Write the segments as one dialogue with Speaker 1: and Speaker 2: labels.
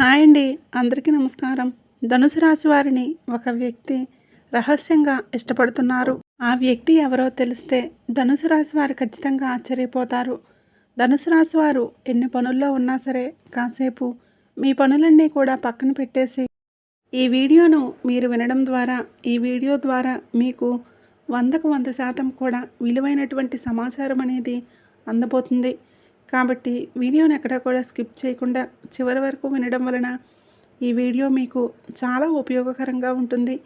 Speaker 1: Hi అండి. అందరికీ నమస్కారం. ధనుసు రాశి వారిని ఒక వ్యక్తి రహస్యంగా ఇష్టపడుతున్నారు. ఆ వ్యక్తి ఎవరో తెలిస్తే ధనుసు రాశి వారు ఖచ్చితంగా ఆశ్చర్యపోతారు. ధనుసు రాశి వారు ఎన్ని పనుల్లో ఉన్నా సరే కాసేపు మీ పనులన్నీ కూడా పక్కన పెట్టేసి ఈ వీడియోను మీరు వినడం ద్వారా ఈ వీడియో ద్వారా మీకు వందకు వంద శాతం కూడా విలువైనటువంటి సమాచారం అనేది అందబోతుంది. కాబట్టి వీడియోని ఎక్కడా కూడా స్కిప్ చేయకుండా చివరి వరకు వినడం వలన ఈ వీడియో మీకు చాలా ఉపయోగకరంగా ఉంటుంది.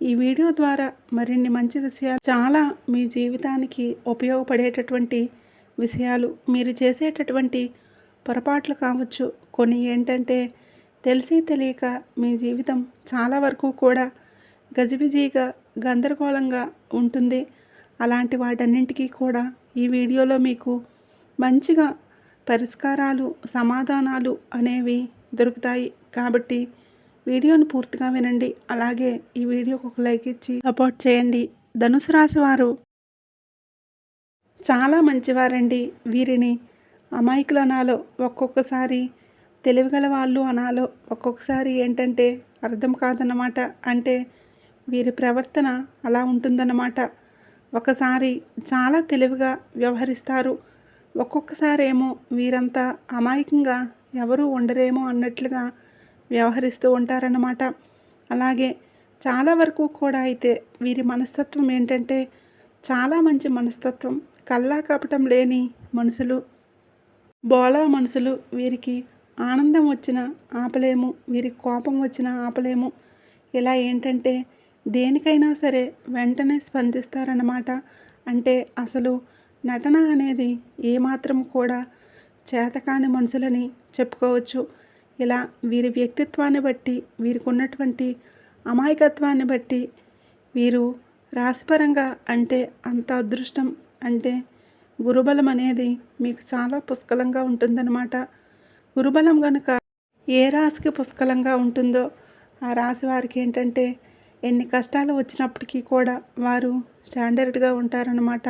Speaker 1: ఈ వీడియో ద్వారా మరిన్ని మంచి విషయాలు చాలా మీ జీవితానికి ఉపయోగపడేటటువంటి విషయాలు మీరు చేసేటటువంటి పొరపాట్లు కావచ్చు కొన్ని ఏంటంటే తెలిసి తెలియక మీ జీవితం చాలా వరకు కూడా గజిబిజిగా గందరగోళంగా ఉంటుంది. అలాంటి వాటన్నింటికీ కూడా ఈ వీడియోలో మీకు మంచిగా పరిష్కారాలు సమాధానాలు అనేవి దొరుకుతాయి. కాబట్టి వీడియోను పూర్తిగా వినండి. అలాగే ఈ వీడియోకి ఒక లైక్ ఇచ్చి సపోర్ట్ చేయండి. ధనుసు రాశి వారు చాలా మంచివారండి. వీరిని అమాయకులు అనాలో ఒక్కొక్కసారి తెలివిగల వాళ్ళు అనాలో ఒక్కొక్కసారి ఏంటంటే అర్థం కాదన్నమాట. అంటే వీరి ప్రవర్తన అలా ఉంటుందన్నమాట. ఒకసారి చాలా తెలివిగా వ్యవహరిస్తారు. ఒక్కొక్కసారేమో వీరంతా అమాయకంగా ఎవరు ఉండరేమో అన్నట్లుగా వ్యవహరిస్తూ ఉంటారన్నమాట. అలాగే చాలా వరకు కూడా అయితే వీరి మనస్తత్వం ఏంటంటే చాలా మంచి మనస్తత్వం. కల్లా కపటం లేని మనుషులు బోలా మనుషులు వీరికి ఆనందం వచ్చిన ఆపలేము వీరికి కోపం వచ్చిన ఆపలేము. ఇలా ఏంటంటే దేనికైనా సరే వెంటనే స్పందిస్తారన్నమాట. అంటే అసలు నటన అనేది ఏమాత్రం కూడా చేతకాని మనుషులని చెప్పుకోవచ్చు. ఇలా వీరి వ్యక్తిత్వాన్ని బట్టి వీరికి ఉన్నటువంటి అమాయకత్వాన్ని బట్టి వీరు రాశిపరంగా అంటే అంత అదృష్టం అంటే గురుబలం అనేది మీకు చాలా పుష్కలంగా ఉంటుందన్నమాట. గురుబలం కనుక ఏ రాశికి పుష్కలంగా ఉంటుందో ఆ రాశి వారికి ఏంటంటే ఎన్ని కష్టాలు వచ్చినప్పటికీ కూడా వారు స్టాండర్డ్గా ఉంటారనమాట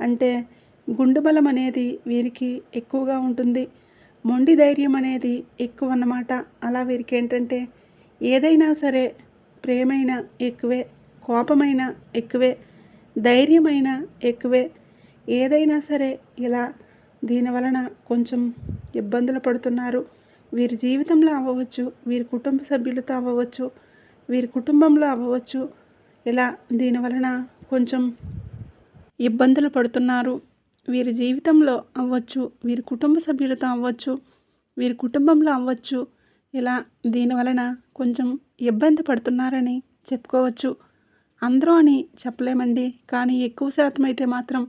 Speaker 1: అంటే గుండె బలం అనేది వీరికి ఎక్కువగా ఉంటుంది. మొండి ధైర్యం అనేది ఎక్కువ అన్నమాట. అలా వీరికి ఏంటంటే ఏదైనా సరే ప్రేమైన ఎక్కువే కోపమైన ఎక్కువే ధైర్యమైన ఎక్కువే ఏదైనా సరే ఇలా దీని వలన కొంచెం ఇబ్బందులు పడుతున్నారు. వీరి జీవితంలో అవ్వవచ్చు వీరి కుటుంబ సభ్యులతో అవ్వవచ్చు వీరి కుటుంబంలో అవ్వవచ్చు. ఇలా దీని వలన కొంచెం ఇబ్బందులు పడుతున్నారు. వీరి జీవితంలో అవ్వచ్చు వీరి కుటుంబ సభ్యులతో అవ్వచ్చు వీరి కుటుంబంలో అవ్వచ్చు. ఇలా దీని వలన కొంచెం ఇబ్బంది పడుతున్నారని చెప్పుకోవచ్చు. అందరూ అని చెప్పలేమండి. కానీ ఎక్కువ శాతం అయితే మాత్రం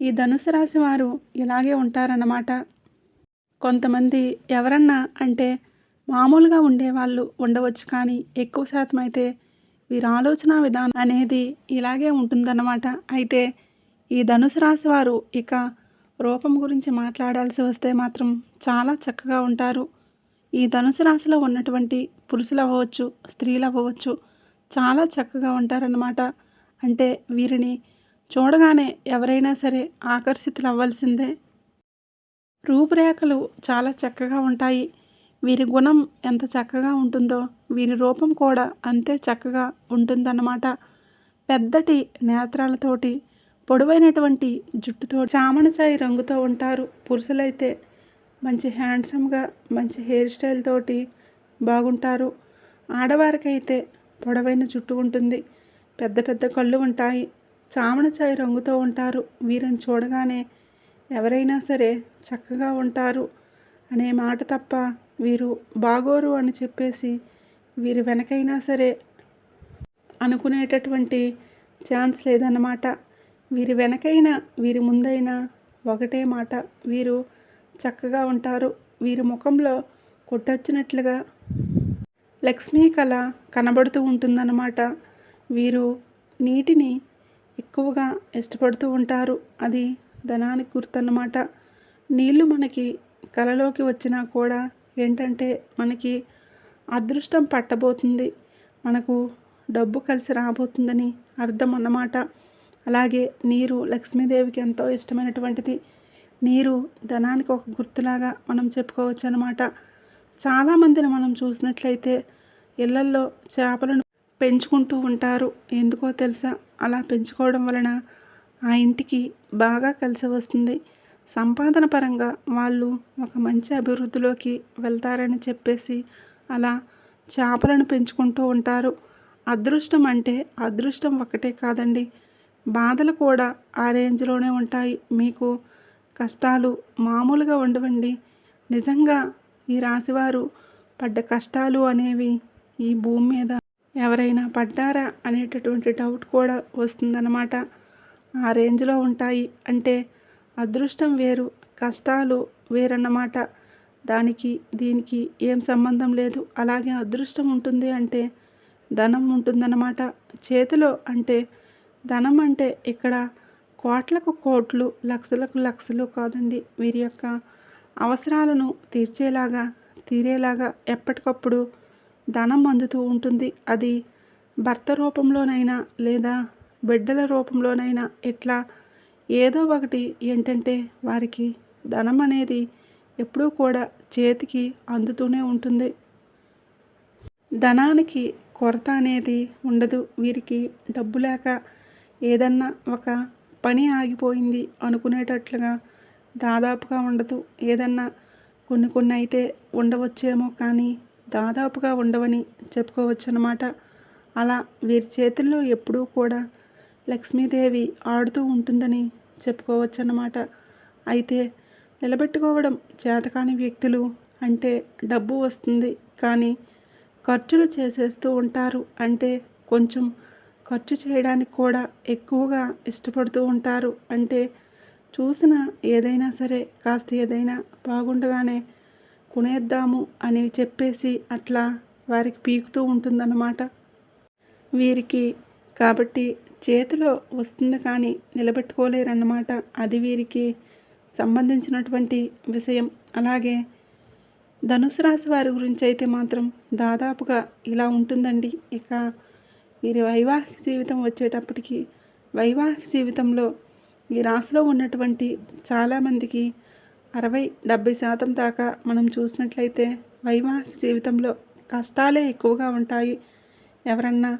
Speaker 1: ఈ ధనుసు రాశి వారు ఇలాగే ఉంటారన్నమాట. కొంతమంది ఎవరన్నా అంటే మామూలుగా ఉండేవాళ్ళు ఉండవచ్చు కానీ ఎక్కువ శాతం అయితే వీరి ఆలోచన విధానం అనేది ఇలాగే ఉంటుందన్నమాట. అయితే ఈ ధనుసు రాశి వారు ఇక రూపం గురించి మాట్లాడాల్సి వస్తే మాత్రం చాలా చక్కగా ఉంటారు. ఈ ధనుసు రాశిలో ఉన్నటువంటి పురుషులు అవ్వచ్చు స్త్రీలు అవ్వచ్చు చాలా చక్కగా ఉంటారన్నమాట. అంటే వీరిని చూడగానే ఎవరైనా సరే ఆకర్షితులు అవ్వాల్సిందే. రూపురేఖలు చాలా చక్కగా ఉంటాయి. వీరి గుణం ఎంత చక్కగా ఉంటుందో వీరి రూపం కూడా అంతే చక్కగా ఉంటుందన్నమాట. పెద్దటి నేత్రాలతోటి పొడవైనటువంటి జుట్టుతో చామనచాయి రంగుతో ఉంటారు. పురుషులైతే మంచి హ్యాండ్సమ్గా మంచి హెయిర్ స్టైల్ తోటి బాగుంటారు. ఆడవారికైతే పొడవైన జుట్టు ఉంటుంది. పెద్ద పెద్ద కళ్ళు ఉంటాయి. చామనచాయి రంగుతో ఉంటారు. వీరిని చూడగానే ఎవరైనా సరే చక్కగా ఉంటారు అనే మాట తప్ప వీరు బాగోరు అని చెప్పేసి వీరి వెనకైనా సరే అనుకునేటటువంటి ఛాన్స్ లేదన్నమాట. వీరి వెనకైనా వీరి ముందైనా ఒకటే మాట. వీరు చక్కగా ఉంటారు. వీరి ముఖంలో కొట్టొచ్చినట్లుగా లక్ష్మీ కళ కనబడుతూ ఉంటుందన్నమాట. వీరు నీటిని ఎక్కువగా ఇష్టపడుతూ ఉంటారు. అది ధనానికి గుర్తన్నమాట. నీళ్ళు మనకి కలలోకి వచ్చినా కూడా ఏంటంటే మనకి అదృష్టం పట్టబోతుంది. మనకు డబ్బు కలిసి రాబోతుందని అర్థం అన్నమాట. అలాగే నీరు లక్ష్మీదేవికి ఎంతో ఇష్టమైనటువంటిది. నీరు ధనానికి ఒక గుర్తులాగా మనం చెప్పుకోవచ్చు అనమాట చాలామందిని మనం చూసినట్లయితే ఇళ్ళల్లో చేపలను పెంచుకుంటూ ఉంటారు. ఎందుకో తెలుసా? అలా పెంచుకోవడం వలన ఆ ఇంటికి బాగా కలిసి వస్తుంది. సంపాదన పరంగా వాళ్ళు ఒక మంచి అభివృద్ధిలోకి వెళ్తారని చెప్పేసి అలా చేపలను పెంచుకుంటూ ఉంటారు. అదృష్టం అంటే అదృష్టం ఒకటే కాదండి. బాధలు కూడా ఆ రేంజ్లోనే ఉంటాయి. మీకు కష్టాలు మామూలుగా ఉండవండి. నిజంగా ఈ రాశివారు పడ్డ కష్టాలు అనేవి ఈ భూమి మీద ఎవరైనా పడ్డారా అనేటటువంటి డౌట్ కూడా వస్తుందన్నమాట. ఆ రేంజ్లో ఉంటాయి. అంటే అదృష్టం వేరు కష్టాలు వేరన్నమాట. దానికి దీనికి ఏం సంబంధం లేదు. అలాగే అదృష్టం ఉంటుంది అంటే ధనం ఉంటుందన్నమాట. చేతిలో అంటే ధనం అంటే ఇక్కడ కోట్లకు కోట్లు లక్షలకు లక్షలు కాదండి. వీరి యొక్క అవసరాలను తీర్చేలాగా తీరేలాగా ఎప్పటికప్పుడు ధనం అందుతూ ఉంటుంది. అది భర్త రూపంలోనైనా లేదా బిడ్డల రూపంలోనైనా ఇట్లా ఏదో ఒకటి ఏంటంటే వారికి ధనం అనేది ఎప్పుడూ కూడా చేతికి అందుతూనే ఉంటుంది. ధనానికి కొరత అనేది ఉండదు. వీరికి డబ్బు లేక ఏదన్నా ఒక పని ఆగిపోయింది అనుకునేటట్లుగా దాదాపుగా ఉండదు. ఏదన్నా కొన్ని కొన్ని అయితే ఉండవచ్చేమో కానీ దాదాపుగా ఉండవని చెప్పుకోవచ్చు అన్నమాట అలా వీరి చేతుల్లో ఎప్పుడూ కూడా లక్ష్మీదేవి ఆడుతూ ఉంటుందని చెప్పుకోవచ్చన్నమాట. అయితే నిలబెట్టుకోవడం చేతకాని వ్యక్తులు అంటే డబ్బు వస్తుంది. కానీ ఖర్చులు చేసేస్తూ ఉంటారు అంటే కొంచెం ఖర్చు చేయడానికి కూడా ఎక్కువగా ఇష్టపడుతూ ఉంటారు. అంటే చూసిన ఏదైనా సరే కాస్త ఏదైనా బాగుండగానే కొనేద్దాము అని చెప్పేసి అట్లా వారికి పీకుతూ ఉంటుందన్నమాట. వీరికి కాబట్టి చేతిలో వస్తుంది కానీ నిలబెట్టుకోలేరన్నమాట. అది వీరికి సంబంధించినటువంటి విషయం. అలాగే ధనుసు రాశి వారి గురించి అయితే మాత్రం దాదాపుగా ఇలా ఉంటుందండి. ఇక వీరి వైవాహిక జీవితం వచ్చేటప్పటికి వైవాహిక జీవితంలో ఈ రాశిలో ఉన్నటువంటి చాలామందికి అరవై డెబ్భై శాతం దాకా మనం చూసినట్లయితే వైవాహిక జీవితంలో కష్టాలే ఎక్కువగా ఉంటాయి. ఎవరన్నా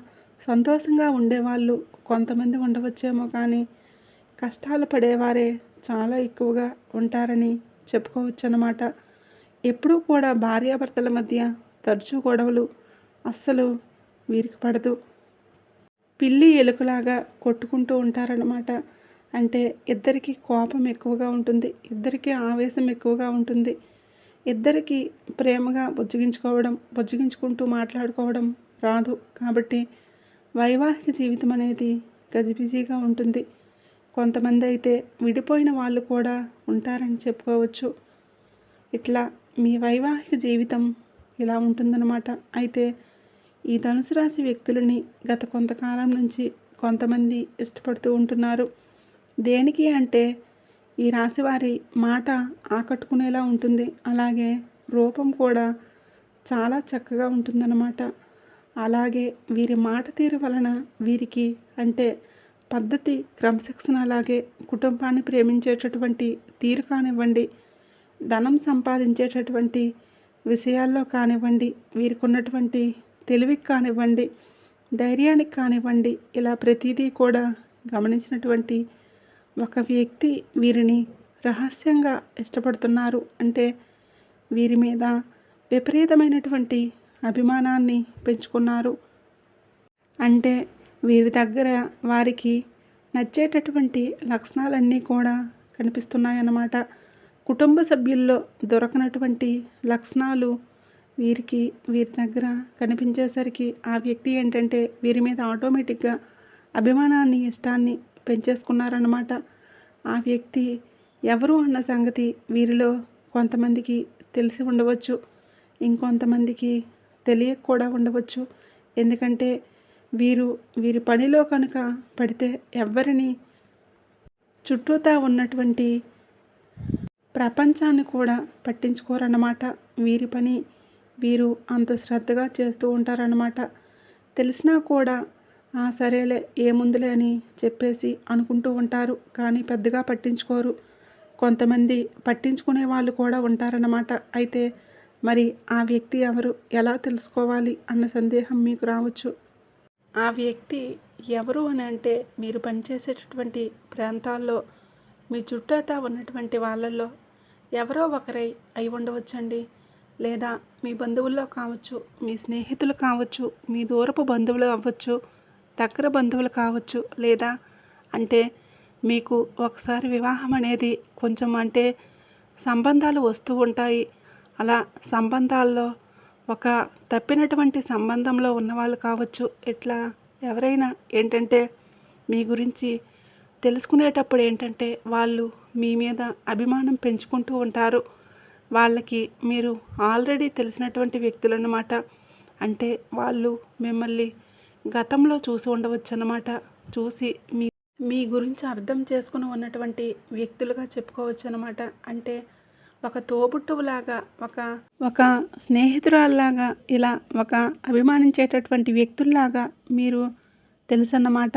Speaker 1: సంతోషంగా ఉండేవాళ్ళు కొంతమంది ఉండవచ్చేమో కానీ కష్టాలు పడేవారే చాలా ఎక్కువగా ఉంటారని చెప్పుకోవచ్చు అన్నమాట ఎప్పుడూ కూడా భార్యాభర్తల మధ్య తరచూ గొడవలు అస్సలు వీరికి పడదు. పిల్లి ఎలుకలాగా కొట్టుకుంటూ ఉంటారనమాట అంటే ఇద్దరికి కోపం ఎక్కువగా ఉంటుంది ఇద్దరికి ఆవేశం ఎక్కువగా ఉంటుంది. ఇద్దరికి ప్రేమగా బుజ్జగించుకోవడం బుజ్జగించుకుంటూ మాట్లాడుకోవడం రాదు. కాబట్టి వైవాహిక జీవితం అనేది గజిబిజీగా ఉంటుంది. కొంతమంది అయితే విడిపోయిన వాళ్ళు కూడా ఉంటారని చెప్పుకోవచ్చు. ఇట్లా మీ వైవాహిక జీవితం ఇలా ఉంటుందన్నమాట. అయితే ఈ ధనుసు రాశి వ్యక్తులని గత కొంతకాలం నుంచి కొంతమంది ఇష్టపడుతూ ఉంటున్నారు. దేనికి అంటే ఈ రాశి వారి మాట ఆకట్టుకునేలా ఉంటుంది. అలాగే రూపం కూడా చాలా చక్కగా ఉంటుందన్నమాట. అలాగే వీరి మాట తీరు వలన వీరికి అంటే పద్ధతి క్రమశిక్షణ అలాగే కుటుంబాన్ని ప్రేమించేటటువంటి తీరు కానివ్వండి ధనం సంపాదించేటటువంటి విషయాల్లో కానివ్వండి వీరికి ఉన్నటువంటి తెలివికి కానివ్వండి ధైర్యానికి కానివ్వండి ఇలా ప్రతిదీ కూడా గమనించినటువంటి ఒక వ్యక్తి వీరిని రహస్యంగా ఇష్టపడుతున్నారు. అంటే వీరి మీద విపరీతమైనటువంటి అభిమానాన్ని పెంచుకున్నారు. అంటే వీరి దగ్గర వారికి నచ్చేటటువంటి లక్షణాలన్నీ కూడా కనిపిస్తున్నాయన్నమాట. కుటుంబ సభ్యుల్లో దొరకనటువంటి లక్షణాలు వీరికి వీరి దగ్గర కనిపించేసరికి ఆ వ్యక్తి ఏంటంటే వీరి మీద ఆటోమేటిక్గా అభిమానాన్ని ఇష్టాన్ని పెంచేసుకున్నారన్నమాట. ఆ వ్యక్తి ఎవరు అన్న సంగతి వీరిలో కొంతమందికి తెలిసి ఉండవచ్చు. ఇంకొంతమందికి తెలియక కూడా ఉండవచ్చు. ఎందుకంటే వీరు వీరి పనిలో కనుక పడితే ఎవరిని చుట్టూతా ఉన్నటువంటి ప్రపంచాన్ని కూడా పట్టించుకోరన్నమాట. వీరి పని వీరు అంత శ్రద్ధగా చేస్తూ ఉంటారన్నమాట. తెలిసినా కూడా ఆ సరేలే ఏముందిలే అని చెప్పేసి అనుకుంటూ ఉంటారు. కానీ పెద్దగా పట్టించుకోరు. కొంతమంది పట్టించుకునే వాళ్ళు కూడా ఉంటారన్నమాట. అయితే మరి ఆ వ్యక్తి ఎవరు? ఎలా తెలుసుకోవాలి అన్న సందేహం మీకు రావచ్చు. ఆ వ్యక్తి ఎవరు అని అంటే మీరు పనిచేసేటటువంటి ప్రాంతాల్లో మీ చుట్టూతా ఉన్నటువంటి వాళ్ళల్లో ఎవరో ఒకరై అయి ఉండవచ్చండి. లేదా మీ బంధువుల్లో కావచ్చు మీ స్నేహితులు కావచ్చు మీ దూరపు బంధువులు అవ్వచ్చు దగ్గర బంధువులు కావచ్చు లేదా అంటే మీకు ఒకసారి వివాహం అనేది కొంచెం అంటే సంబంధాలు వస్తూ ఉంటాయి. అలా సంబంధాల్లో ఒక తప్పినటువంటి సంబంధంలో ఉన్నవాళ్ళు కావచ్చు ఇట్లా ఎవరైనా ఏంటంటే మీ గురించి తెలుసుకునేటప్పుడు ఏంటంటే వాళ్ళు మీ మీద అభిమానం పెంచుకుంటూ ఉంటారు. వాళ్ళకి మీరు ఆల్రెడీ తెలిసినటువంటి వ్యక్తులన్నమాట. అంటే వాళ్ళు మిమ్మల్ని గతంలో చూసి ఉండవచ్చు అన్నమాట చూసి మీ మీ గురించి అర్థం చేసుకుని ఉన్నటువంటి వ్యక్తులుగా చెప్పుకోవచ్చు అనమాట అంటే ఒక తోబుట్టువులాగా ఒక ఒక స్నేహితురాల్లాగా ఇలా ఒక అభిమానించేటటువంటి వ్యక్తుల్లాగా మీరు తెలుసన్నమాట.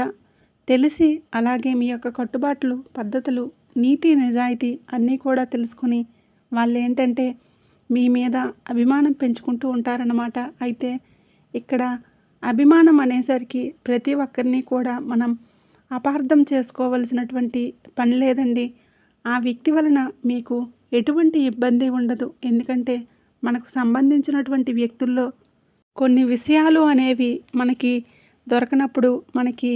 Speaker 1: తెలిసి అలాగే మీ యొక్క కట్టుబాట్లు పద్ధతులు నీతి నిజాయితీ అన్నీ కూడా తెలుసుకుని వాళ్ళు ఏంటంటే మీ మీద అభిమానం పెంచుకుంటూ ఉంటారన్నమాట. అయితే ఇక్కడ అభిమానం అనేసరికి ప్రతి ఒక్కరిని కూడా మనం అపార్థం చేసుకోవలసినటువంటి పని లేదండి. ఆ వ్యక్తి వలన మీకు ఎటువంటి ఇబ్బంది ఉండదు. ఎందుకంటే మనకు సంబంధించినటువంటి వ్యక్తుల్లో కొన్ని విషయాలు అనేవి మనకి దొరకనప్పుడు మనకి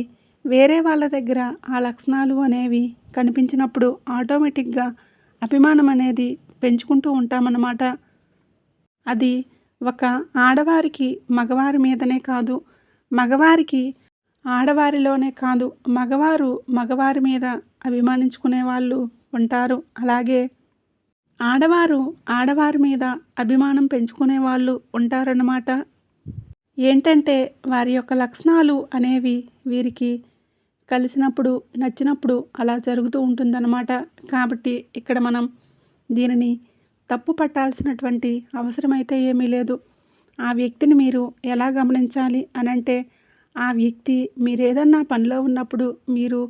Speaker 1: వేరే వాళ్ళ దగ్గర ఆ లక్షణాలు అనేవి కనిపించినప్పుడు ఆటోమేటిక్గా అభిమానం అనేది పెంచుకుంటూ ఉంటామన్నమాట. అది ఒక ఆడవారికి మగవారి మీదనే కాదు మగవారికి ఆడవారిలోనే కాదు మగవారు మగవారి మీద అభిమానించుకునే వాళ్ళు ఉంటారు. అలాగే ఆడవారు ఆడవారి మీద అభిమానం పెంచుకునే వాళ్ళు ఉంటారన్నమాట. ఏంటంటే వారి యొక్క లక్షణాలు అనేవి వీరికి కలిసినప్పుడు నచ్చినప్పుడు అలా జరుగుతూ ఉంటుందన్నమాట. కాబట్టి ఇక్కడ మనం దీనిని తప్పు పట్టాల్సినటువంటి అవసరమైతే ఏమీ లేదు. ఆ వ్యక్తిని మీరు ఎలా గమనించాలి అని అంటే ఆ వ్యక్తి మీరేదన్నా పనిలో ఉన్నప్పుడు మీరు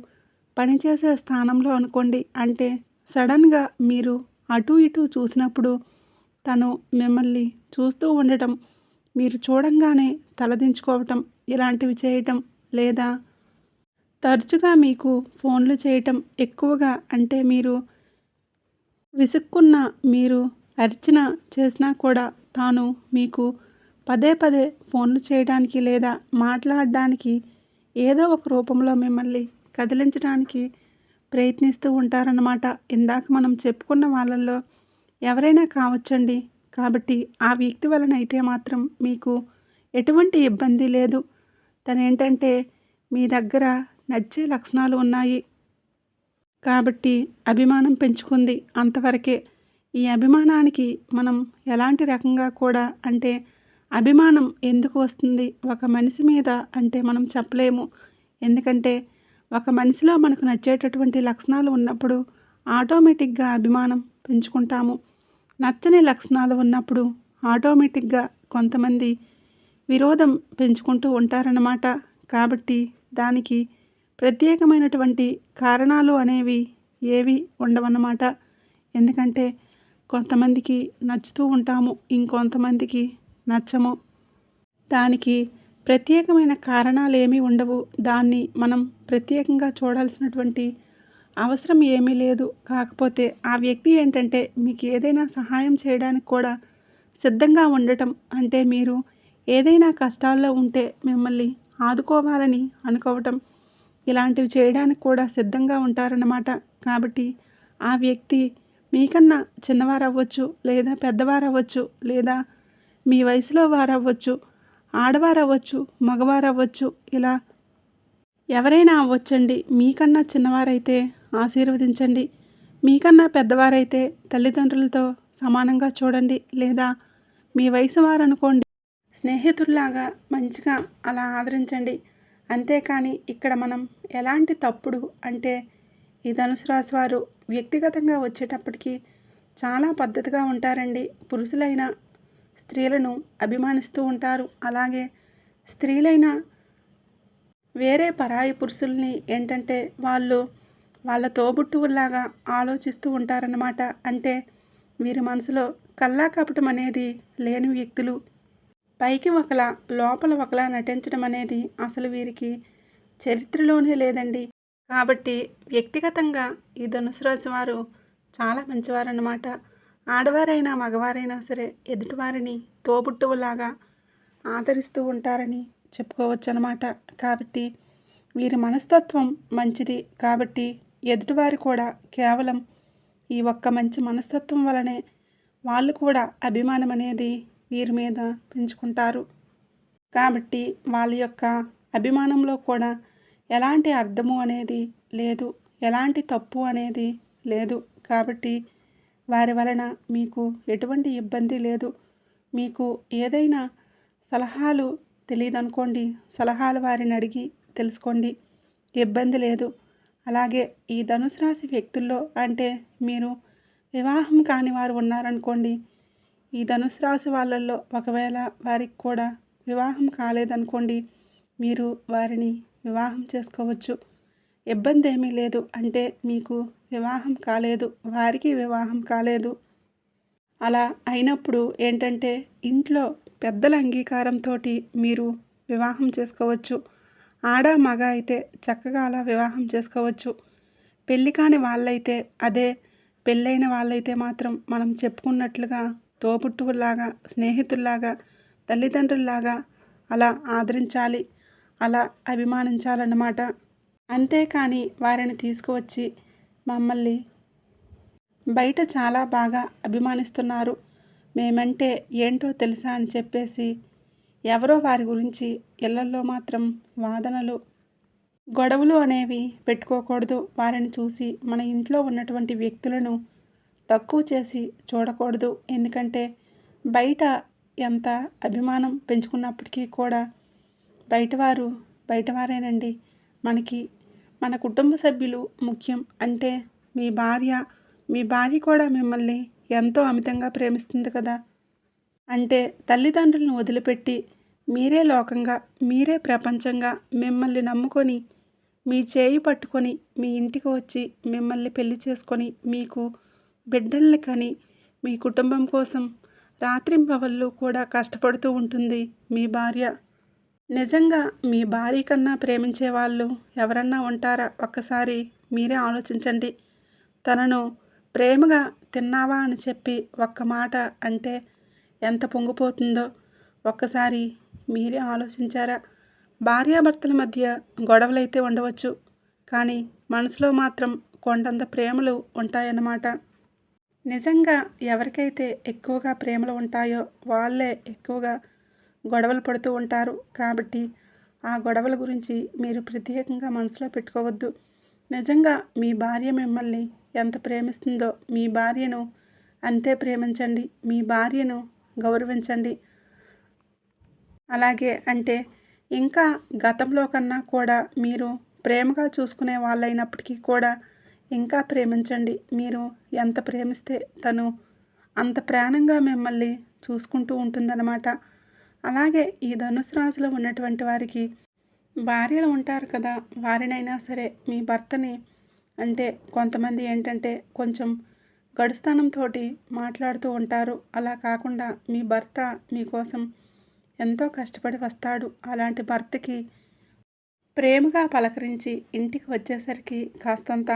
Speaker 1: పనిచేసే స్థానంలో అనుకోండి అంటే సడన్గా మీరు అటు ఇటు చూసినప్పుడు తను మిమ్మల్ని చూస్తూ ఉండటం మీరు చూడంగానే తలదించుకోవటం ఇలాంటివి చేయటం లేదా? తరచుగా మీకు ఫోన్లు చేయటం ఎక్కువగా అంటే మీరు విసుక్కున్న మీరు అర్చన చేసినా కూడా తాను మీకు పదే పదే ఫోన్లు చేయడానికి లేదా మాట్లాడడానికి ఏదో ఒక రూపంలో మిమ్మల్ని కదిలించడానికి ప్రయత్నిస్తూ ఉంటారన్నమాట. ఇందాక మనం చెప్పుకున్న వాళ్ళల్లో ఎవరైనా కావచ్చండి. కాబట్టి ఆ వ్యక్తి వలన అయితే మాత్రం మీకు ఎటువంటి ఇబ్బంది లేదు. తను ఏంటంటే మీ దగ్గర నచ్చే లక్షణాలు ఉన్నాయి. కాబట్టి అభిమానం పెంచుకుంది అంతవరకే. ఈ అభిమానానికి మనం ఎలాంటి రకంగా కూడా అంటే అభిమానం ఎందుకు వస్తుంది? ఒక మనిషి మీద అంటే మనం చెప్పలేము. ఎందుకంటే ఒక మనిషిలో మనకు నచ్చేటటువంటి లక్షణాలు ఉన్నప్పుడు ఆటోమేటిక్గా అభిమానం పెంచుకుంటాము. నచ్చని లక్షణాలు ఉన్నప్పుడు ఆటోమేటిక్గా కొంతమంది విరోధం పెంచుకుంటూ ఉంటారన్నమాట. కాబట్టి దానికి ప్రత్యేకమైనటువంటి కారణాలు అనేవి ఏవి ఉండవన్నమాట. ఎందుకంటే కొంతమందికి నచ్చుతూ ఉంటాము ఇంకొంతమందికి నచ్చము. దానికి ప్రత్యేకమైన కారణాలు ఏమీ ఉండవు. దాన్ని మనం ప్రత్యేకంగా చూడాల్సినటువంటి అవసరం ఏమీ లేదు. కాకపోతే ఆ వ్యక్తి ఏంటంటే మీకు ఏదైనా సహాయం చేయడానికి కూడా సిద్ధంగా ఉండటం అంటే మీరు ఏదైనా కష్టాల్లో ఉంటే మిమ్మల్ని ఆదుకోవాలని అనుకోవటం ఇలాంటివి చేయడానికి కూడా సిద్ధంగా ఉంటారన్నమాట. కాబట్టి ఆ వ్యక్తి మీకన్నా చిన్నవారు అవ్వచ్చు లేదా పెద్దవారు అవ్వచ్చు లేదా మీ వయసులో వారవ్వచ్చు ఆడవారు అవ్వచ్చు మగవారు అవ్వచ్చు ఇలా ఎవరైనా అవ్వచ్చండి. మీకన్నా చిన్నవారైతే ఆశీర్వదించండి. మీకన్నా పెద్దవారైతే తల్లిదండ్రులతో సమానంగా చూడండి. లేదా మీ వయసు వారు అనుకోండి స్నేహితుల్లాగా మంచిగా అలా ఆదరించండి. అంతేకాని ఇక్కడ మనం ఎలాంటి తప్పుడు అంటే ఈ ధనుసు రాశి వారు వ్యక్తిగతంగా వచ్చేటప్పటికి చాలా పద్ధతిగా ఉంటారండి. పురుషులైనా స్త్రీలను అభిమానిస్తూ ఉంటారు. అలాగే స్త్రీలైన వేరే పరాయి పురుషుల్ని ఏంటంటే వాళ్ళు వాళ్ళ తోబుట్టువుల్లాగా ఆలోచిస్తూ ఉంటారన్నమాట. అంటే వీరి మనసులో కల్లా కపటం అనేది లేని వ్యక్తులు పైకి ఒకలా లోపల ఒకలా నటించడం అనేది అసలు వీరికి చరిత్రలోనే లేదండి. కాబట్టి వ్యక్తిగతంగా ఈ ధనుసు రాశి వారు చాలా మంచివారన్నమాట. ఆడవారైనా మగవారైనా సరే ఎదుటివారిని తోబుట్టువులాగా ఆదరిస్తూ ఉంటారని చెప్పుకోవచ్చు అనమాట కాబట్టి వీరి మనస్తత్వం మంచిది. కాబట్టి ఎదుటివారు కూడా కేవలం ఈ ఒక్క మంచి మనస్తత్వం వలనే వాళ్ళు కూడా అభిమానం అనేది వీరి మీద పెంచుకుంటారు. కాబట్టి వాళ్ళ యొక్క అభిమానంలో కూడా ఎలాంటి అర్థము అనేది లేదు. ఎలాంటి తప్పు అనేది లేదు. కాబట్టి వారి వలన మీకు ఎటువంటి ఇబ్బంది లేదు. మీకు ఏదైనా సలహాలు తెలియదనుకోండి సలహాలు వారిని అడిగి తెలుసుకోండి. ఇబ్బంది లేదు. అలాగే ఈ ధనుసు రాశి వ్యక్తుల్లో అంటే మీరు వివాహం కాని వారు ఉన్నారనుకోండి ఈ ధనుసు రాశి వాళ్ళల్లో ఒకవేళ వారికి కూడా వివాహం కాలేదనుకోండి మీరు వారిని వివాహం చేసుకోవచ్చు. ఇబ్బంది ఏమీ లేదు. అంటే మీకు వివాహం కాలేదు. వారికి వివాహం కాలేదు. అలా అయినప్పుడు ఏంటంటే ఇంట్లో పెద్దల అంగీకారంతో మీరు వివాహం చేసుకోవచ్చు. ఆడ మగ అయితే చక్కగా అలా వివాహం చేసుకోవచ్చు. పెళ్ళి కాని వాళ్ళైతే అదే. పెళ్ళైన వాళ్ళైతే మాత్రం మనం చెప్పుకున్నట్లుగా తోపుట్టువుల్లాగా స్నేహితుల్లాగా తల్లిదండ్రుల్లాగా అలా ఆదరించాలి. అలా అభిమానించాలన్నమాట. అంతేకాని వారిని తీసుకువచ్చి మమ్మల్ని బయట చాలా బాగా అభిమానిస్తున్నారు. మేమంటే ఏంటో తెలుసా అని చెప్పేసి ఎవరో వారి గురించి ఇళ్ళల్లో మాత్రం వాదనలు గొడవలు అనేవి పెట్టుకోకూడదు. వారిని చూసి మన ఇంట్లో ఉన్నటువంటి వ్యక్తులను తక్కువ చేసి చూడకూడదు. ఎందుకంటే బయట ఎంత అభిమానం పెంచుకున్నప్పటికీ కూడా బయటవారు బయటవారేనండి. మనకి మన కుటుంబ సభ్యులు ముఖ్యం అంటే మీ భార్య మీ భార్య కూడా మిమ్మల్ని ఎంతో అమితంగా ప్రేమిస్తుంది కదా. అంటే తల్లిదండ్రులను వదిలిపెట్టి మీరే లోకంగా మీరే ప్రపంచంగా మిమ్మల్ని నమ్ముకొని మీ చేయి పట్టుకొని మీ ఇంటికి వచ్చి మిమ్మల్ని పెళ్ళి చేసుకొని మీకు బిడ్డల్ని కని మీ కుటుంబం కోసం రాత్రింపవళ్ళు కూడా కష్టపడుతూ ఉంటుంది మీ భార్య. నిజంగా మీ భార్య కన్నా ప్రేమించే వాళ్ళు ఎవరన్నా ఉంటారా? ఒక్కసారి మీరే ఆలోచించండి. తనను ప్రేమగా తిన్నావా అని చెప్పి ఒక్క మాట అంటే ఎంత పొంగిపోతుందో ఒక్కసారి మీరే ఆలోచించారా? భార్యాభర్తల మధ్య గొడవలైతే ఉండవచ్చు కానీ మనసులో మాత్రం కొండంత ప్రేమలు ఉంటాయన్నమాట. నిజంగా ఎవరికైతే ఎక్కువగా ప్రేమలు ఉంటాయో వాళ్ళే ఎక్కువగా గొడవలు పడుతూ ఉంటారు. కాబట్టి ఆ గొడవల గురించి మీరు ప్రత్యేకంగా మనసులో పెట్టుకోవద్దు. నిజంగా మీ భార్య మిమ్మల్ని ఎంత ప్రేమిస్తుందో మీ భార్యను అంతే ప్రేమించండి మీ భార్యను గౌరవించండి. అలాగే అంటే ఇంకా గతంలో కన్నా కూడా మీరు ప్రేమగా చూసుకునే వాళ్ళైనప్పటికీ కూడా ఇంకా ప్రేమించండి. మీరు ఎంత ప్రేమిస్తే తను అంత ప్రాణంగా మిమ్మల్ని చూసుకుంటూ ఉంటుందన్నమాట. అలాగే ఈ ధనుసు రాశిలో ఉన్నటువంటి వారికి భార్యలు ఉంటారు కదా వారినైనా సరే మీ భర్తని అంటే కొంతమంది ఏంటంటే కొంచెం గడుస్తానంతో మాట్లాడుతూ ఉంటారు. అలా కాకుండా మీ భర్త మీకోసం ఎంతో కష్టపడి వస్తాడు. అలాంటి భర్తకి ప్రేమగా పలకరించి ఇంటికి వచ్చేసరికి కాస్తంత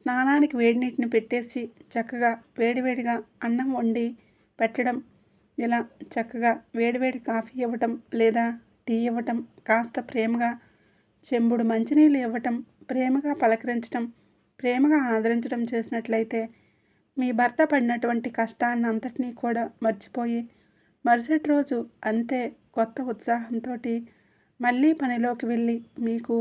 Speaker 1: స్నానానికి వేడి నీటిని పెట్టేసి చక్కగా వేడివేడిగా అన్నం వండి పెట్టడం ఇలా చక్కగా వేడివేడి కాఫీ ఇవ్వటం లేదా టీ ఇవ్వటం కాస్త ప్రేమగా చెంబుడు మంచినీళ్ళు ఇవ్వటం ప్రేమగా పలకరించటం ప్రేమగా ఆదరించడం చేసినట్లయితే మీ భర్త పడినటువంటి కష్టాన్ని అంతటినీ కూడా మర్చిపోయి మరుసటి రోజు అంతే కొత్త ఉత్సాహంతో మళ్ళీ పనిలోకి వెళ్ళి మీకు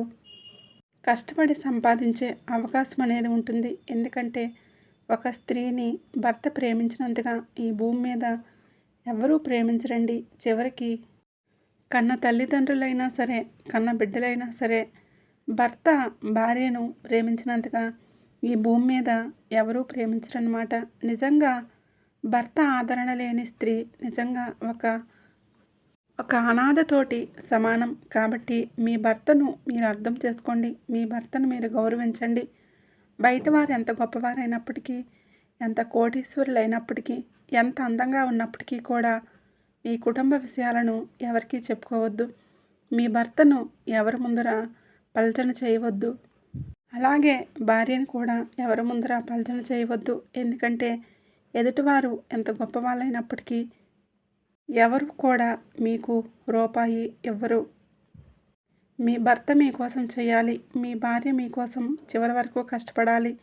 Speaker 1: కష్టపడి సంపాదించే అవకాశం అనేది ఉంటుంది. ఎందుకంటే ఒక స్త్రీని భర్త ప్రేమించినంతగా ఈ భూమి మీద ఎవరూ ప్రేమించరండి. చివరికి కన్న తల్లిదండ్రులైనా సరే కన్న బిడ్డలైనా సరే భర్త భార్యను ప్రేమించినంతగా ఈ భూమి మీద ఎవరూ ప్రేమించరన్నమాట. నిజంగా భర్త ఆదరణ లేని స్త్రీ నిజంగా ఒక ఒక అనాథతోటి సమానం. కాబట్టి మీ భర్తను మీరు అర్థం చేసుకోండి. మీ భర్తను మీరు గౌరవించండి. బయట వారు ఎంత గొప్పవారైనప్పటికీ ఎంత కోటీశ్వరులైనప్పటికీ ఎంత అందంగా ఉన్నప్పటికీ కూడా మీ కుటుంబ విషయాలను ఎవరికీ చెప్పుకోవద్దు. మీ భర్తను ఎవరి ముందర పలచన చేయవద్దు. అలాగే భార్యను కూడా ఎవరి ముందర పలచన చేయవద్దు. ఎందుకంటే ఎదుటివారు ఎంత గొప్పవాళ్ళైనప్పటికీ ఎవరు కూడా మీకు రూపాయి ఇవ్వరు. మీ భర్త మీకోసం చేయాలి. మీ భార్య మీకోసం చివరి వరకు కష్టపడాలి.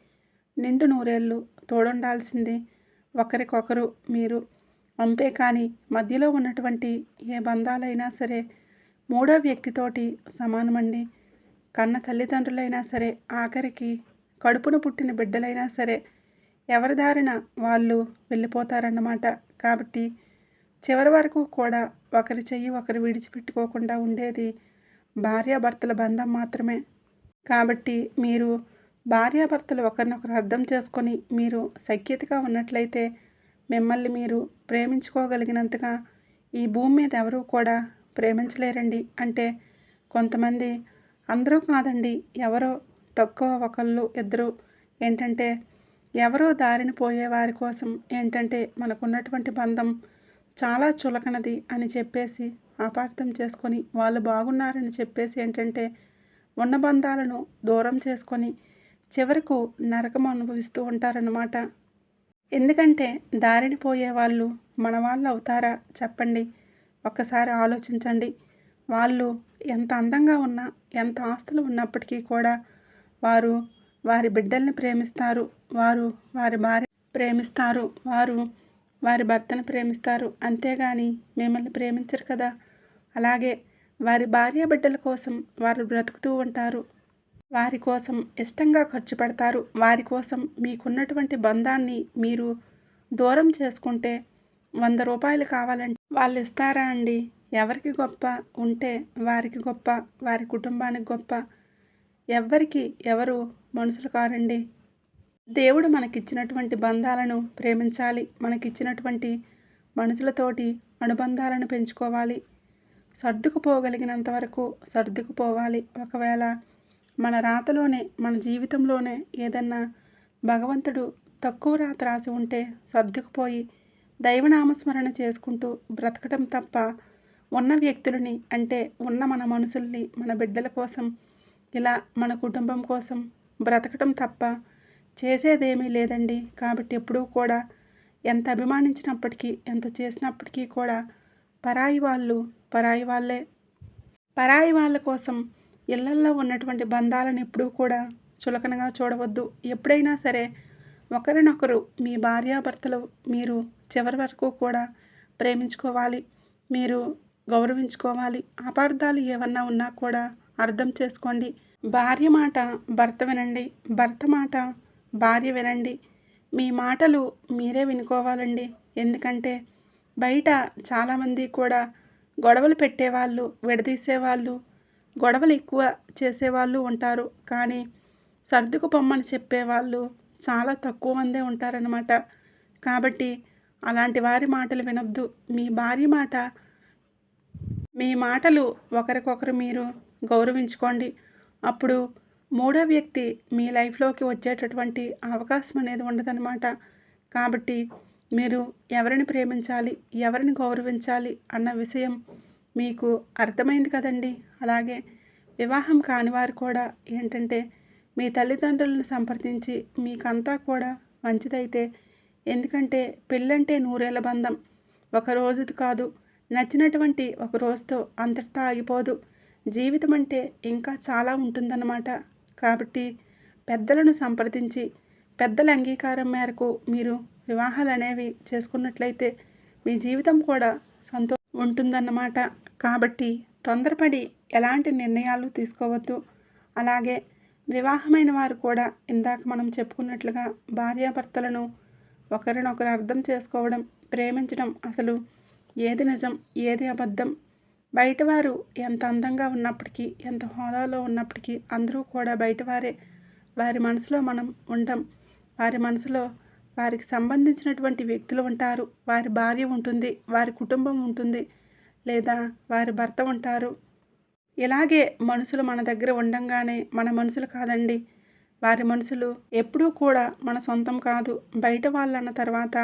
Speaker 1: నిండు నూరేళ్ళు తోడుండాల్సిందే. ఒకరికొకరు మీరు అంతేకాని మధ్యలో ఉన్నటువంటి ఏ బంధాలైనా సరే మూడో వ్యక్తితోటి సమానమండి. కన్న తల్లిదండ్రులైనా సరే ఆఖరికి కడుపున పుట్టిన బిడ్డలైనా సరే ఎవరి దారిన వాళ్ళు వెళ్ళిపోతారన్నమాట. కాబట్టి చివరి వరకు కూడా ఒకరి చెయ్యి ఒకరు విడిచిపెట్టుకోకుండా ఉండేది భార్యాభర్తల బంధం మాత్రమే. కాబట్టి మీరు భార్యాభర్తలు ఒకరినొకరు అర్థం చేసుకొని మీరు సఖ్యతగా ఉన్నట్లయితే మిమ్మల్ని మీరు ప్రేమించుకోగలిగినంతగా ఈ భూమి మీద ఎవరూ కూడా ప్రేమించలేరండి. అంటే కొంతమంది అందరూ కాదండి ఎవరో తక్కువ ఒకళ్ళు ఇద్దరు. ఏంటంటే ఎవరో దారిన పోయే వారి కోసం ఏంటంటే మనకున్నటువంటి బంధం చాలా చులకనది అని చెప్పేసి అపార్థం చేసుకొని వాళ్ళు బాగున్నారని చెప్పేసి ఏంటంటే ఉన్న బంధాలను దూరం చేసుకొని చివరకు నరకం అనుభవిస్తూ ఉంటారన్నమాట. ఎందుకంటే దారిని పోయే వాళ్ళు మన వాళ్ళు అవుతారా చెప్పండి. ఒక్కసారి ఆలోచించండి. వాళ్ళు ఎంత అందంగా ఉన్నా ఎంత ఆస్తులు ఉన్నప్పటికీ కూడా వారు వారి బిడ్డల్ని ప్రేమిస్తారు. వారు వారి భార్య ప్రేమిస్తారు. వారు వారి భర్తను ప్రేమిస్తారు. అంతేగాని మిమ్మల్ని ప్రేమించరు కదా. అలాగే వారి భార్య బిడ్డల కోసం వారు బ్రతుకుతూ ఉంటారు. వారి కోసం ఇష్టంగా ఖర్చు పెడతారు. వారి కోసం మీకున్నటువంటి బంధాన్ని మీరు దూరం చేసుకుంటే వంద రూపాయలు కావాలంటే వాళ్ళు ఇస్తారా అండి? ఎవరికి గొప్ప ఉంటే వారికి గొప్ప వారి కుటుంబానికి గొప్ప. ఎవ్వరికి ఎవరు మనుషులు కారండి? దేవుడు మనకిచ్చినటువంటి బంధాలను ప్రేమించాలి. మనకిచ్చినటువంటి మనుషులతోటి అనుబంధాలను పెంచుకోవాలి. సర్దుకుపోగలిగినంత వరకు సర్దుకుపోవాలి. ఒకవేళ మన రాతలోనే మన జీవితంలోనే ఏదన్నా భగవంతుడు తక్కువ రాత రాసి ఉంటే సర్దుకుపోయి దైవనామస్మరణ చేసుకుంటూ బ్రతకటం తప్ప ఉన్న వ్యక్తులని అంటే ఉన్న మన మనుషుల్ని మన బిడ్డల కోసం ఇలా మన కుటుంబం కోసం బ్రతకటం తప్ప చేసేదేమీ లేదండి. కాబట్టి ఎప్పుడూ కూడా ఎంత అభిమానించినప్పటికీ ఎంత చేసినప్పటికీ కూడా పరాయి వాళ్ళు పరాయి వాళ్ళే. పరాయి వాళ్ళ కోసం ఇళ్ళల్లో ఉన్నటువంటి బంధాలను ఎప్పుడూ కూడా చులకనగా చూడవద్దు. ఎప్పుడైనా సరే ఒకరినొకరు మీ భార్యాభర్తలు మీరు చివరి వరకు కూడా ప్రేమించుకోవాలి. మీరు గౌరవించుకోవాలి. అపార్థాలు ఏమన్నా ఉన్నా కూడా అర్థం చేసుకోండి. భార్య మాట భర్త వినండి. భర్త మాట భార్య వినండి. మీ మాటలు మీరే వినుకోవాలండి. ఎందుకంటే బయట చాలామంది కూడా గొడవలు పెట్టేవాళ్ళు విడదీసేవాళ్ళు గొడవలు ఎక్కువ చేసేవాళ్ళు ఉంటారు. కానీ సర్దుకు పొమ్మని చెప్పేవాళ్ళు చాలా తక్కువ మందే ఉంటారనమాట కాబట్టి అలాంటి వారి మాటలు వినొద్దు. మీ భార్య మాట మీ మాటలు ఒకరికొకరు మీరు గౌరవించుకోండి. అప్పుడు మూడో వ్యక్తి మీ లైఫ్లోకి వచ్చేటటువంటి అవకాశం అనేది ఉండదన్నమాట. కాబట్టి మీరు ఎవరిని ప్రేమించాలి ఎవరిని గౌరవించాలి అన్న విషయం మీకు అర్థమైంది కదండి? అలాగే వివాహం కాని వారు కూడా ఏంటంటే మీ తల్లిదండ్రులను సంప్రదించి మీకంతా కూడా మంచిదైతే ఎందుకంటే పెళ్ళంటే నూరేళ్ళ బంధం. ఒక రోజుది కాదు నచ్చినటువంటి ఒక రోజుతో అంతటితో ఆగిపోదు. జీవితం అంటే ఇంకా చాలా ఉంటుందన్నమాట. కాబట్టి పెద్దలను సంప్రదించి పెద్దల అంగీకారం మేరకు మీరు వివాహాలు అనేవి చేసుకున్నట్లయితే మీ జీవితం కూడా సంతో ఉంటుందన్నమాట. కాబట్టి తొందరపడి ఎలాంటి నిర్ణయాలు తీసుకోవద్దు. అలాగే వివాహమైన వారు కూడా ఇందాక మనం చెప్పుకున్నట్లుగా భార్యాభర్తలను ఒకరినొకరు అర్థం చేసుకోవడం ప్రేమించడం అసలు ఏది నిజం ఏది అబద్ధం? బయటవారు ఎంత అందంగా ఉన్నప్పటికీ ఎంత హోదాలో ఉన్నప్పటికీ అందరూ కూడా బయటవారే. వారి మనసులో మనం ఉంటాం వారి మనసులో వారికి సంబంధించినటువంటి వ్యక్తులు ఉంటారు. వారి భార్య ఉంటుంది. వారి కుటుంబం ఉంటుంది. లేదా వారి భర్త ఉంటారు. ఇలాగే మనుషులు మన దగ్గర ఉండంగానే మన మనుషులు కాదండి. వారి మనుషులు ఎప్పుడూ కూడా మన సొంతం కాదు. బయట వాళ్ళన్న తర్వాత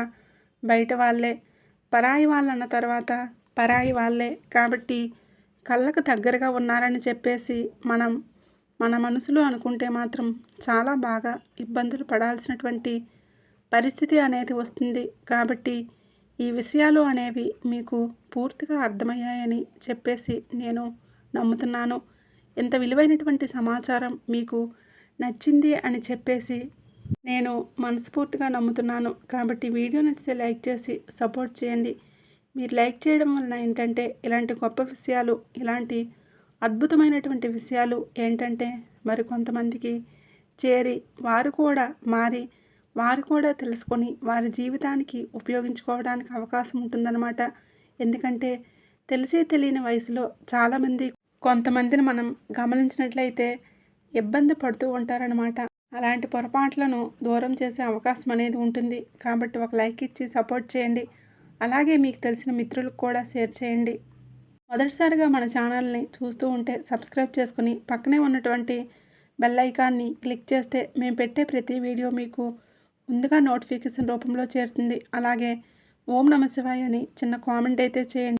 Speaker 1: బయట వాళ్ళే. పరాయి వాళ్ళన్న తర్వాత పరాయి వాళ్ళే. కాబట్టి కళ్ళకు దగ్గరగా ఉన్నారని చెప్పేసి మనం మన మనసులో అనుకుంటే మాత్రం చాలా బాగా ఇబ్బందులు పడాల్సినటువంటి పరిస్థితి అనేది వస్తుంది. కాబట్టి ఈ విషయాలు అనేవి మీకు పూర్తిగా అర్థమయ్యాయని చెప్పేసి నేను నమ్ముతున్నాను. ఇంత విలువైనటువంటి సమాచారం మీకు నచ్చింది అని చెప్పేసి నేను మనస్ఫూర్తిగా నమ్ముతున్నాను. కాబట్టి వీడియో నచ్చితే లైక్ చేసి సపోర్ట్ చేయండి. మీరు లైక్ చేయడం వలన ఏంటంటే ఇలాంటి గొప్ప విషయాలు ఇలాంటి అద్భుతమైనటువంటి విషయాలు ఏంటంటే మరి కొంతమందికి చేరి వారు కూడా మారి వారు కూడా తెలుసుకొని వారి జీవితానికి ఉపయోగించుకోవడానికి అవకాశం ఉంటుందన్నమాట. ఎందుకంటే తెలిసే తెలియని వయసులో చాలామంది కొంతమందిని మనం గమనించినట్లయితే ఇబ్బంది పడుతూ ఉంటారనమాట అలాంటి పొరపాట్లను దూరం చేసే అవకాశం అనేది ఉంటుంది. కాబట్టి ఒక లైక్ ఇచ్చి సపోర్ట్ చేయండి. అలాగే మీకు తెలిసిన మిత్రులకు కూడా షేర్ చేయండి. మొదటిసారిగా మన ఛానల్ని చూస్తూ ఉంటే సబ్స్క్రైబ్ చేసుకుని పక్కనే ఉన్నటువంటి బెల్ ఐకాన్ని క్లిక్ చేస్తే మేము పెట్టే ప్రతి వీడియో మీకు ముందుగా నోటిఫికేషన్ రూపంలో చేరుతుంది. అలాగే ఓం నమ శివాయ అని చిన్న కామెంట్ అయితే చేయండి.